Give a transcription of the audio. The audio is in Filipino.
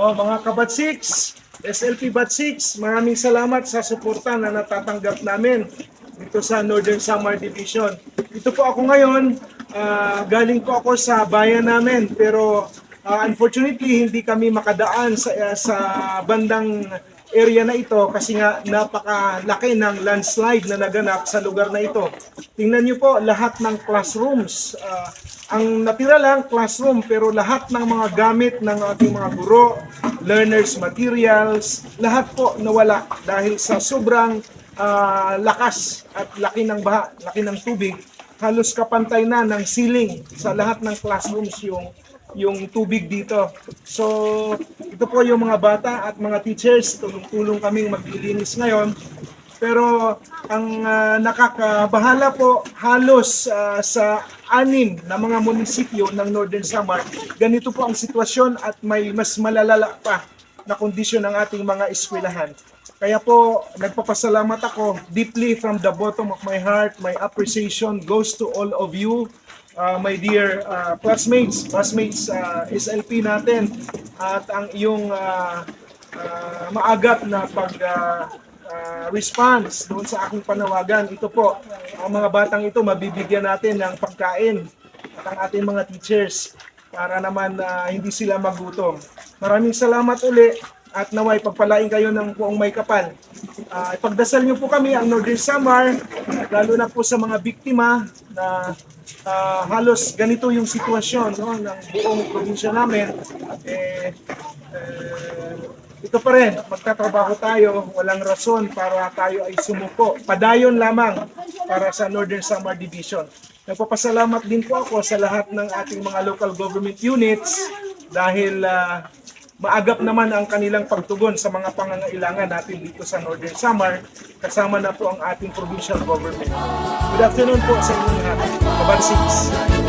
Oh, mga kabat 6, SLP Bat 6, maraming salamat sa suporta na natatanggap namin dito sa Northern Samar Division. Ito po ako ngayon, ah, galing po ako sa bayan namin pero ah, unfortunately hindi kami makadaan sa ah, sa bandang area na ito kasi nga napakalaki ng landslide na naganap sa lugar na ito. Tingnan niyo po lahat ng classrooms. ah, ang natira lang classroom pero lahat ng mga gamit ng ating mga guro, learners materials, lahat po nawala dahil sa sobrang ah, lakas at laki ng baha, laki ng tubig. Halos kapantay na ng ceiling sa lahat ng classrooms yung yung tubig dito. So, ito po yung mga bata at mga teachers, tulong-tulong kaming maglilinis ngayon. Pero ang ah, nakakabahala po halos ah, sa anim na mga munisipyo ng Northern Samar, ganito po ang sitwasyon at may mas malalala pa na kondisyon ng ating mga eskwelahan. Kaya po, nagpapasalamat ako deeply from the bottom of my heart. My appreciation goes to all of you, uh, my dear uh, classmates, classmates uh, SLP natin, at ang iyong uh, uh, maagap na pag uh, uh, response doon sa aking panawagan. Ito po, ang mga batang ito mabibigyan natin ng pagkain at ang ating mga teachers para naman uh, hindi sila magutom. Maraming salamat uli at naway pagpalain kayo ng buong may kapal. Ah, ipagdasal niyo po kami ang Northern Samar, lalo na po sa mga biktima na ah, halos ganito yung sitwasyon no, ng buong probinsya namin. Eh, eh, ito pa rin, magtatrabaho tayo, walang rason para tayo ay sumuko. Padayon lamang para sa Northern Samar Division. Nagpapasalamat din po ako sa lahat ng ating mga local government units dahil ah, maagap naman ang kanilang pagtugon sa mga pangangailangan natin dito sa Northern Samar, kasama na po ang ating provincial government. Good afternoon po sa inyo lahat. Kabansix.